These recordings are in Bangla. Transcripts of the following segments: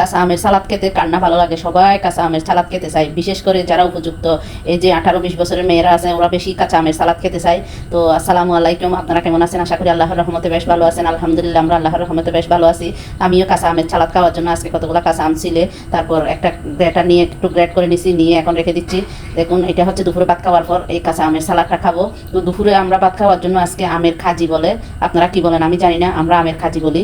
কাঁচা আমের সালাদ খেতে কান্না ভালো লাগে সবাই কাঁচা আমের সালাদ খেতে চায়। বিশেষ করে যারা উপযুক্ত, এই যে আঠারো বিশ বছরের মেয়েরা আছে, ওরা বেশি কাঁচা আমের সালাদ খেতে চায়। তো আসসালামু আলাইকুম, আপনারা কেমন আছেন? আশা করি আল্লাহর রহমতে বেশ ভালো আছেন। আলহামদুলিল্লাহ, আমরা আল্লাহর রহমতে বেশ ভালো আছি। আমিও কাঁচা আমের সালাদ খাওয়ার জন্য আজকে কতগুলো কাঁচা আম ছিলে, তারপর একটা গ্রেটার নিয়ে একটু গ্রেট করে নিছি, নিয়ে এখন রেখে দিচ্ছি। দেখুন, এটা হচ্ছে দুপুরে ভাত খাওয়ার পর এই কাঁচা আমের সালাদটা খাব। তো দুপুরে আমরা ভাত খাওয়ার জন্য আজকে আমের খাজি বলে, আপনারা কি বলেন? আমি জানি না, আমরা আমের খাজি বলি।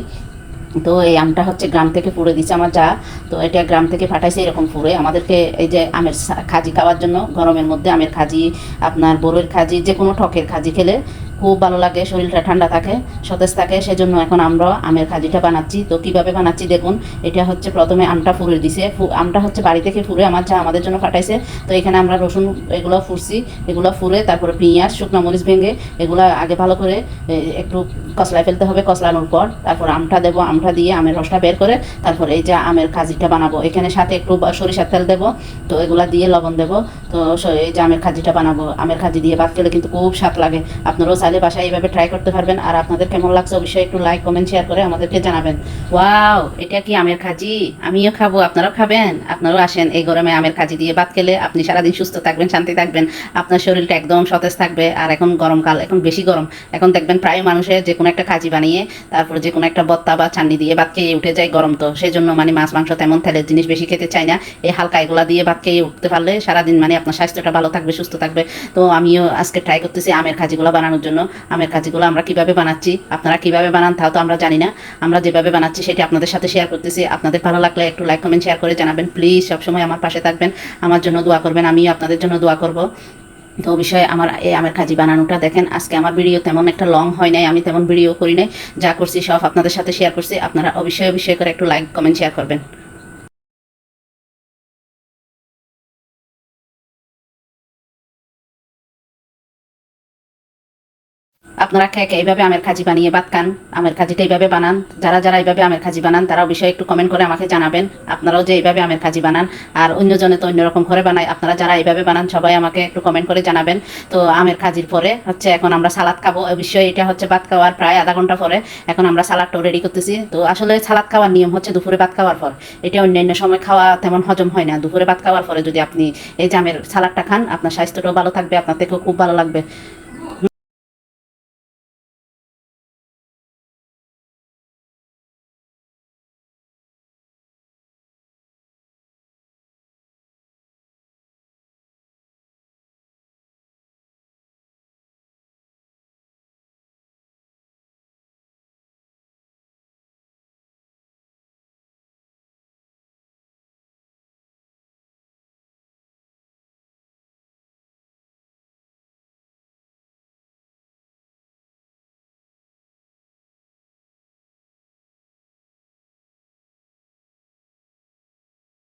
তো এই আমটা হচ্ছে গ্রাম থেকে পুড়ে দিচ্ছে আমার যা। তো এটা গ্রাম থেকে ফাটাইছে এরকম পুড়ে। আমাদেরকে এই যে আমের খাজি খাওয়ার জন্য, গরমের মধ্যে আমের খাজি, আপনার বড়ের খাজি যে কোনো ঠকের খাজি খেলে খুব ভালো লাগে, শরীরটা ঠান্ডা থাকে, সতেজ থাকে, সেজন্য এখন আমরা আমের খাজিটা বানাচ্ছি। তো কীভাবে বানাচ্ছি দেখুন, এটা হচ্ছে প্রথমে আমটা ফুরে দিছে। আমটা হচ্ছে বাড়ি থেকে ফুরে আমার যা আমাদের জন্য পাঠাইছে। তো এখানে আমরা রসুন এগুলো ফুরছি, এগুলো ফুরে তারপরে পেঁয়াজ, শুকনো মরিচ ভেঙে এগুলো আগে ভালো করে একটু কসলায় ফেলতে হবে কসলানোর পর। তারপর আমটা দেবো, আমটা দিয়ে আমের রসটা বের করে তারপর এই যে আমের খাজিটা বানাবো। এখানে সাথে একটু সরিষার তেল দেবো, তো এগুলা দিয়ে লবণ দেবো। তো এই যে আমের খাজিটা বানাবো। আমের খাজি দিয়ে ভাত খেলে কিন্তু খুব স্বাদ লাগে। আপনারাও চাইলে বাসায় এইভাবে ট্রাই করতে পারবেন। আর আপনাদের কেমন লাগছে অবশ্যই একটু লাইক কমেন্ট শেয়ার করে আমাদেরকে জানাবেন। ওয়াও এটা কি আমের খাজি? আমিও খাব, আপনারাও খাবেন। আপনারাও আসেন এই গরমে আমের খাজি দিয়ে ভাত খেলে। আপনি সারাদিন সুস্থ থাকবেন, শান্তি থাকবেন। আপনার শরীরটা একদম সতেজ থাকবে। আর এখন গরমকাল, এখন বেশি গরম। এখন দেখবেন প্রায় মানুষের যে কোনো একটা খাজি বানিয়ে, তারপরে যে কোনো একটা বত্তা বা চান্নি দিয়ে ভাত খেয়ে উঠে যায় গরম তো। সেই জন্য মানে মাছ, মাংস তেমন তেলের জিনিস বেশি খেতে চাই না। এই হালকা এগুলা দিয়ে ভাত খেয়ে উঠতে পারলে সারাদিন মানে আপনার স্বাস্থ্যটা ভালো থাকবে, সুস্থ থাকবে। তো আমিও আজকে ট্রাই করতেছি আমের খাজিগুলো বানানোর জন্য। আমের খাজিগুলো আমরা কীভাবে বানাচ্ছি, আপনারা কীভাবে বানান তাও তো আমরা জানি না। আমরা যেভাবে বানাচ্ছি সেটা আপনাদের সাথে শেয়ার করতেছি। আপনাদের ভালো লাগলে একটু লাইক কমেন্ট শেয়ার করে জানাবেন। প্লিজ সবসময় আমার পাশে থাকবেন। আমার জন্য দোয়া করবেন, আমিও আপনাদের জন্য দোয়া করব। তো বিষয়ে আমার এই আমের খাজি বানানোটা দেখেন, আজকে আমার ভিডিও তেমন একটা লং হয় নাই, আমি তেমন ভিডিও করি নাই। যা করছি সব আপনাদের সাথে শেয়ার করছি। আপনারা অবশ্যই অবশ্যই করে একটু লাইক কমেন্ট শেয়ার করবেন। আপনারা খেয়ে কে এইভাবে আমের খাজি বানিয়ে ভাত খান? আমের খাজিটা এইভাবে বানান। যারা যারা এইভাবে আমের খাজি বানান, তারাও বিষয়ে একটু কমেন্ট করে আমাকে জানাবেন। আপনারাও যে এইভাবে আমের খাজি বানান, আর অন্যজনে তো অন্যরকম করে বানায়, আপনারা যারা এইভাবে বানান, সবাই আমাকে একটু কমেন্ট করে জানাবেন। তো আমের খাজির পরে হচ্ছে এখন আমরা সালাদ খাব। অবশ্যই এটা হচ্ছে ভাত খাওয়ার প্রায় আধা ঘণ্টা পরে এখন আমরা সালাদটাও রেডি করতেছি। তো আসলে সালাদ খাওয়ার নিয়ম হচ্ছে দুপুরে ভাত খাওয়ার পর। এটা অন্যান্য সময় খাওয়া তেমন হজম হয় না। দুপুরে ভাত খাওয়ার পরে যদি আপনি এই যে আমের সালাদটা খান, আপনার স্বাস্থ্যটাও ভালো থাকবে, আপনার থেকেও খুব ভালো লাগবে।